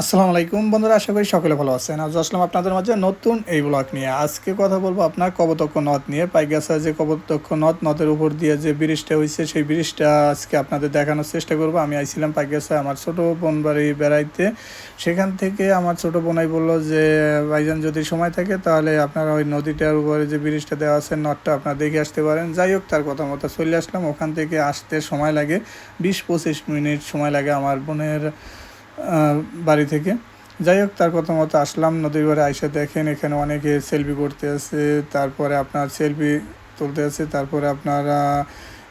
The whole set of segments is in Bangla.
আসসালামু আলাইকুম বন্ধুরা, আশা করি সকলে ভালো আছেন। আজ আসলাম আপনাদের মাঝে নতুন এই ব্লগ নিয়ে। আজকে কথা বলব আপনার কবতক্ষ নদ নিয়ে। পাইগাছা যে কবতক্ষ নদ, নদের উপর দিয়ে যে ব্রিজটা হয়েছে সেই ব্রিজটা আজকে আপনাদের দেখানোর চেষ্টা করব। আমি আইছিলাম পাইগাছা আমার ছোট বোন বাড়ি বেড়াইতে। সেখান থেকে আমার ছোট বোনাই বলল যে, ভাইজান, যদি সময় থাকে তাহলে আপনারা ওই নদীটার উপরে যে ব্রিজটা দেওয়া আছে, নদটা আপনারা দেখে আসতে পারেন। যাই হোক, তার কথা মতো চলে আসলাম। ওখান থেকে আসতে সময় লাগে। বিশ পঁচিশ মিনিট সময় লাগে আমার বোনের বাড়ি থেকে। যাই হোক, তার কথা মতো আসলাম। নদীর ঘরে আইসে দেখেন, এখানে অনেকে সেলফি করতে আছে, তারপরে আপনার সেলফি তুলতে আছে, তারপরে আপনারা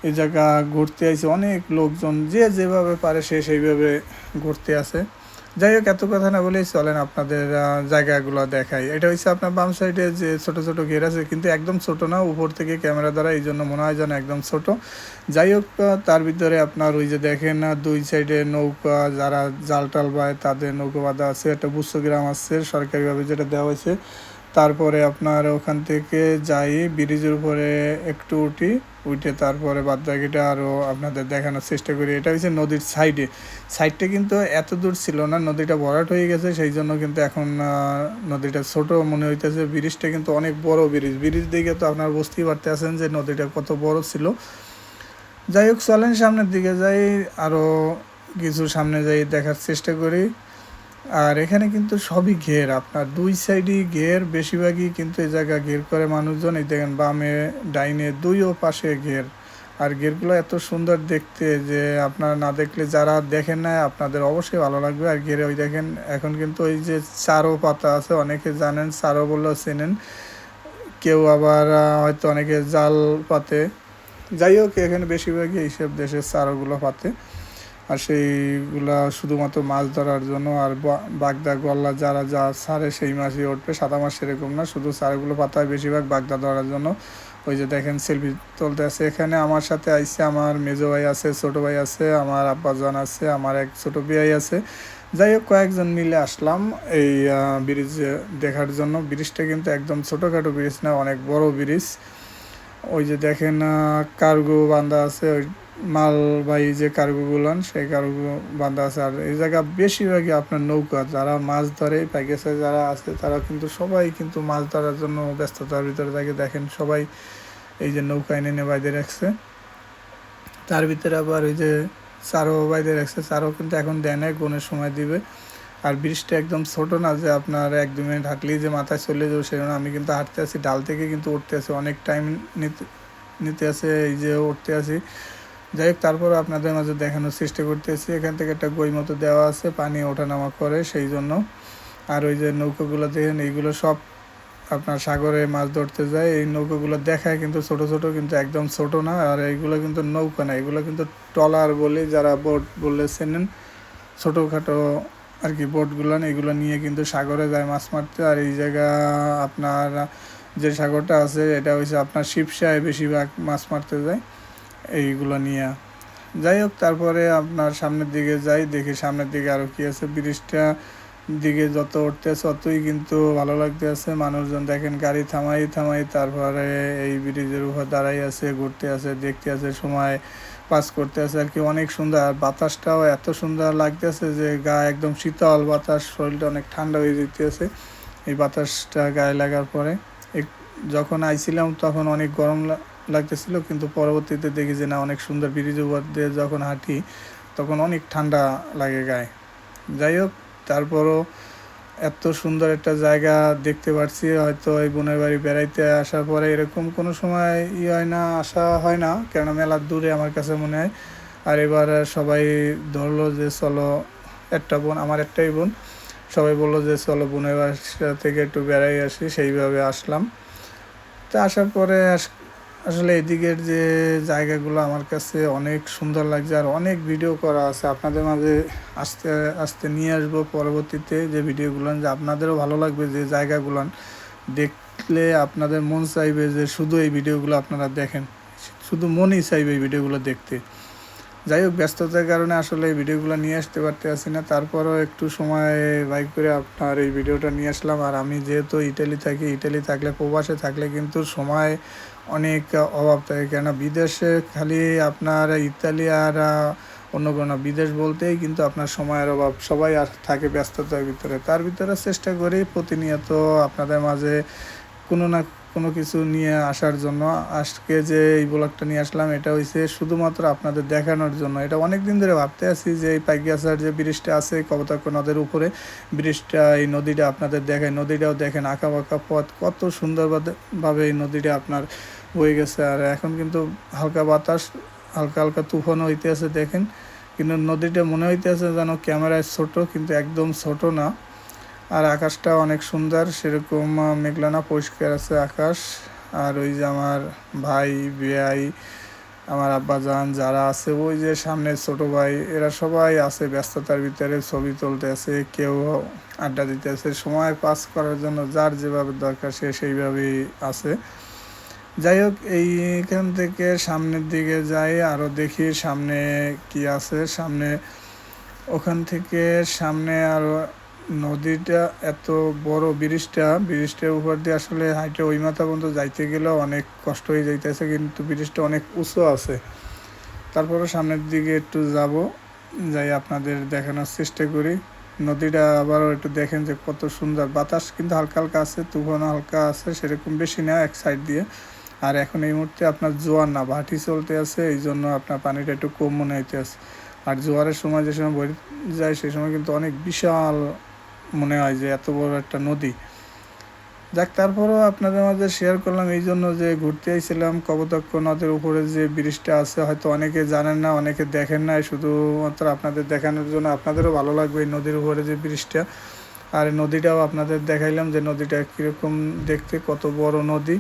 এই জায়গা ঘুরতে আছে অনেক লোকজন, যে যেভাবে পারে সে সেইভাবে ঘুরতে আছে। যাই হোক, এত কথা না বলেই চলেন আপনাদের জায়গাগুলো দেখাই। এটা হচ্ছে আপনার বাম সাইডে যে ছোট ছোট ঘের আছে, কিন্তু একদম ছোট না, উপর থেকে ক্যামেরা দ্বারা, এই জন্য মনে হয় যেন একদম ছোট। যাই হোক তার ভিতরে আপনার ওই যে দেখেন দুই সাইডে নৌকা, যারা জাল টাল পায় তাদের নৌকা বাঁধা আছে, একটা বুস্তগ্রাম আছে, সরকারিভাবে যেটা দেওয়া হয়েছে। তারপরে আপনার ওখান থেকে যাই, ব্রিজের উপরে একটু উঠি, উঠে তারপরে বাদ বাকিটা আরও আপনাদের দেখানোর চেষ্টা করি। এটা হচ্ছে নদীর সাইডে। সাইডটা কিন্তু এত দূর ছিল না, নদীটা ভরাট হয়ে গেছে, সেই জন্য কিন্তু এখন নদীটা ছোট মনে হইতেছে। ব্রিজটা কিন্তু অনেক বড় ব্রিজ। ব্রিজ দিকে তো আপনার বুঝতেই পারতেছেন যে নদীটা কত বড় ছিল। যাই হোক, চলেন সামনের দিকে যাই আরও কিছু সামনে যাই দেখার চেষ্টা করি। আর এখানে কিন্তু সবই ঘের। আপনার দুই সাইডই ঘের, বেশিরভাগই কিন্তু এই জায়গা ঘের করে মানুষজন। এই দেখেন, বামে, ডাইনে দুই ও পাশে ঘের। আর ঘেরগুলো এত সুন্দর দেখতে যে আপনারা না দেখলে যারা দেখেন না আপনাদের অবশ্যই ভালো লাগবে। আর ঘেরে ওই দেখেন, এখন কিন্তু ওই যে চারো পাতা আছে, অনেকে জানেন চারো বললেও চেনেন। কেউ আবার হয়তো অনেকে জাল পাতে। যাই হোক, এখানে বেশিরভাগই এইসব দেশের চারাগুলো পাতে। আর সেইগুলা শুধুমাত্র মাছ ধরার জন্য আর বাগদা, গল্লা, যারা যা ছাড়ে সেই মাছই উঠবে। সাদা মাছ সেরকম না, শুধু চারাগুলো পাতায় বেশিরভাগ বাগদা ধরার জন্য। ওই যে দেখেন সেলফি তুলতে আছে। এখানে আমার সাথে আইসে আমার মেজো ভাই আছে, ছোট ভাই আছে, আমার আব্বাজান আছে, আমার এক ছোট বিয়াই আছে। যাই হোক, কয়েকজন মিলে আসলাম এই ব্রিজ দেখার জন্য। ব্রিজটা কিন্তু একদম ছোটোখাটো ব্রিজ না, অনেক বড় ব্রিজ। ওই যে দেখেন কার্গো বান্ধা আছে, ওই মালবাহী যে কার্গোগুলো সেই কার্গো বাঁধা আছে। আর এই জায়গা বেশিরভাগই আপনার নৌকা। যারা মাছ ধরে প্যাকেজে যারা আছে, তারা কিন্তু সবাই কিন্তু মাছ ধরার জন্য ব্যস্ততার ভিতরে থাকে। দেখেন সবাই এই যে নৌকা এনে এনে বাইরে রাখছে। তার ভিতরে আবার ওই যে চারও বাইরে রাখছে। চারও কিন্তু এখন দেয় না কোনের সময় দিবে। আর ব্রিজটা একদম ছোট না যে আপনার এক দু মিনিট হাঁটলেই যে মাথায় চলে যাবে সেজন্য আমি কিন্তু হাঁটতে আছি। ডাল থেকে কিন্তু উঠতে আছি। অনেক টাইম নিতে নিতে আছে, এই যে উঠতে আছি। যাই হোক, তারপর আপনাদের মাঝে দেখানোর চেষ্টা করতেছি। এখান থেকে একটা গই মতো দেওয়া আছে, পানি ওঠানামা করে সেই জন্য। আর ওই যে নৌকাগুলো দেখেন, এইগুলো সব আপনার সাগরে মাছ ধরতে যায়। এই নৌকাগুলো দেখায় কিন্তু ছোট ছোট, কিন্তু একদম ছোট না। আর এইগুলো কিন্তু নৌকা না, এগুলো কিন্তু ট্রলার বলে যারা বোট বলে চেনেন, ছোটোখাটো আর কি বোটগুলো এগুলো নিয়ে কিন্তু সাগরে যায় মাছ মারতে। আর এই জায়গা আপনার যে সাগরটা আছে, এটা হচ্ছে আপনার শিবসায় বেশিরভাগ মাছ মারতে যায়। এইগুলো নিয়ে। যাই হোক, তারপরে আপনার সামনের দিকে যাই, দেখি সামনের দিকে আরও কি আছে। ব্রিজটা দিকে যত উঠতে আছে ততই কিন্তু ভালো লাগতে আছে মানুষজন দেখেন গাড়ি থামাই থামাই তারপরে এই ব্রিজের উপর দাঁড়াই আছে, ঘুরতে আছে, দেখতে আছে, সময় পাস করতে আছে। আর কি অনেক সুন্দর। আর বাতাসটাও এত সুন্দর লাগতেছে যে গা একদম শীতল বাতাস, শরীরটা অনেক ঠান্ডা হয়ে যেতেছে এই বাতাসটা গায়ে লাগার পরে। যখন আইছিলাম তখন অনেক গরম লাগতেছিল, কিন্তু পরবর্তীতে দেখি যে না, অনেক সুন্দর ব্রিজের উপর দিয়ে যখন হাঁটি, তখন অনেক ঠান্ডা লাগে গায়ে। যাই হোক, তারপরও এত সুন্দর একটা জায়গা দেখতে পাচ্ছি হয়তো এই বোনের বাড়ি বেড়াইতে আসার পরে এরকম কোনো সময় ই হয় না, আসা হয় না, কেননা মেলার দূরে আমার কাছে মনে হয়। আর এবার সবাই ধরলো যে, চলো একটা বোন, আমার একটাই বোন। সবাই বলল যে, চলো বোনের বাড়ি থেকে একটু বেড়াই আসি। সেইভাবে আসলাম। তা আসার পরে আসলে এদিকের যে জায়গাগুলো আমার কাছে অনেক সুন্দর লাগছে আর অনেক ভিডিও করা আছে। আপনাদের মাঝে আস্তে আস্তে নিয়ে আসব পরবর্তীতে যে ভিডিওগুলো যে আপনাদেরও ভালো লাগবে যে জায়গাগুলো। দেখলে আপনাদের মন চাইবে যে শুধু এই ভিডিওগুলো আপনারা দেখেন। শুধু মনই চাইবে এই ভিডিওগুলো দেখতে। যাই হোক, ব্যস্ততার কারণে আসলে এই ভিডিওগুলো নিয়ে আসতে পারতে আসি না। তারপরও একটু সময় বাইক করে আপনার এই ভিডিওটা নিয়ে আসলাম। আর আমি যেহেতু ইটালি থাকি, ইটালি থাকলে, প্রবাসে থাকলে কিন্তু সময় অনেক অভাব থাকে। কেন বিদেশে খালি আপনার ইতালি আর অন্য কোনো বিদেশ বলতেই কিন্তু আপনার সময়ের অভাব। সবাই আর থাকে ব্যস্ততার ভিতরে। তার ভিতরে চেষ্টা করি প্রতিনিয়ত আপনাদের মাঝে কোনো না কোনো কিছু নিয়ে আসার জন্য। আজকে যে এই ব্লগটা নিয়ে আসলাম, এটা হয়েছে শুধুমাত্র আপনাদের দেখানোর জন্য। এটা অনেক দিন ধরে ভাবতে আছি যে এই পাইগাছার যে ব্রিজটা আছে কবতাক্ষ নদের উপরে, ব্রিজটা, এই নদীটা আপনাদের দেখায়। নদীটাও দেখেন আঁকা বাঁকা পথ, কত সুন্দরভাবে এই নদীটা আপনার বয়ে গেছে। আর এখন কিন্তু হালকা বাতাস, হালকা হালকা তুফানও হইতে আছে দেখেন। কিন্তু নদীটা মনে হইতে আছে যেন ক্যামেরায় ছোট, কিন্তু একদম ছোট না। আর আকাশটা অনেক সুন্দর, সেরকম মেঘলানা পরিষ্কার আছে আকাশ। আর ওই যে আমার ভাই বিয়াই আমার আব্বাজান যারা আছে, ওই যে সামনে ছোট ভাই, এরা সবাই আছে ব্যস্ততার ভিতরে, ছবি তুলতে আছে, কেউ আড্ডা দিতে আছে। সময় পাস করার জন্য যার যেভাবে দরকার সে সেইভাবেই আছে। যাই হোক, এইখান থেকে সামনের দিকে যাই আরও দেখি সামনে কি আছে। সামনে, ওখান থেকে সামনে আরও নদীটা এত বড় ব্রিজটা, ব্রিজটার উপর দিয়ে আসলে হাইটে ওই মাথা পর্যন্ত যাইতে গেলেও অনেক কষ্ট হয়ে যাইতেছে, কিন্তু ব্রিজটা অনেক উঁচু আছে। তারপরে সামনের দিকে একটু যাব, যাই আপনাদের দেখানোর চেষ্টা করি। নদীটা আবারও একটু দেখেন যে কত সুন্দর বাতাস, কিন্তু হালকা হালকা আছে, তুফান হালকা আছে, সেরকম বেশি না এক সাইড দিয়ে। আর এখন এই মুহূর্তে আপনার জোয়ার না, ভাটি চলতে আছে, এই জন্য আপনার পানিটা একটু কম মনে হইতে আছে। আর জোয়ারের সময় যে সময় বই যায়, সেই সময় কিন্তু অনেক বিশাল মনে হয় যে এত বড় একটা নদী। যাক, তারপরেও আপনাদের মাঝে শেয়ার করলাম এই জন্য যে ঘুরতে আইছিলাম, কবতক্ষ নদের উপরে যে ব্রিজটা আছে, হয়তো অনেকে জানেন না, অনেকে দেখেন না শুধুমাত্র আপনাদের দেখানোর জন্য আপনাদেরও ভালো লাগবে এই নদীর উপরে যে ব্রিজটা। আর নদীটাও আপনাদের দেখাইলাম যে নদীটা কীরকম দেখতে, কত বড় নদী।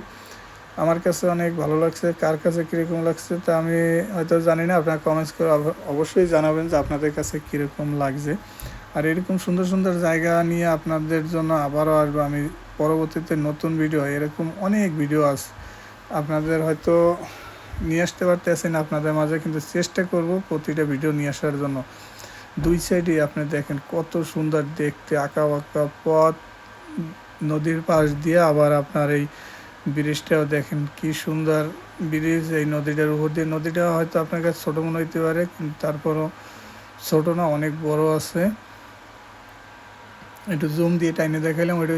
আমার কাছে অনেক ভালো লাগছে, কার কাছে কীরকম লাগছে তা আমি হয়তো জানি না, আপনারা কমেন্টস করে অবশ্যই জানাবেন যে আপনাদের কাছে কীরকম লাগছে। আর এরকম সুন্দর সুন্দর জায়গা নিয়ে আপনাদের জন্য আবারও আসব আমি। পরবর্তীতে নতুন ভিডিও এরকম অনেক ভিডিও আছে আপনাদের হয়তো নিয়ে আসতে পারতেছেন আপনাদের মাঝে কিন্তু চেষ্টা করব প্রতিটা ভিডিও নিয়ে আসার জন্য। দুই সাইডে আপনি দেখেন কত সুন্দর দেখতে আঁকা বাঁকা পথ, নদীর পাশ দিয়ে আবার আপনার এই ব্রিজটাও দেখেন, কি সুন্দর ব্রিজ এই নদীটার উপর দিয়ে। নদীটা হয়তো আপনার কাছে ছোটো মনে হইতে পারে, কিন্তু তারপরও ছোটো না, অনেক বড় আছে। একটু জুম দিয়ে টাইনে দেখালাম ওইটা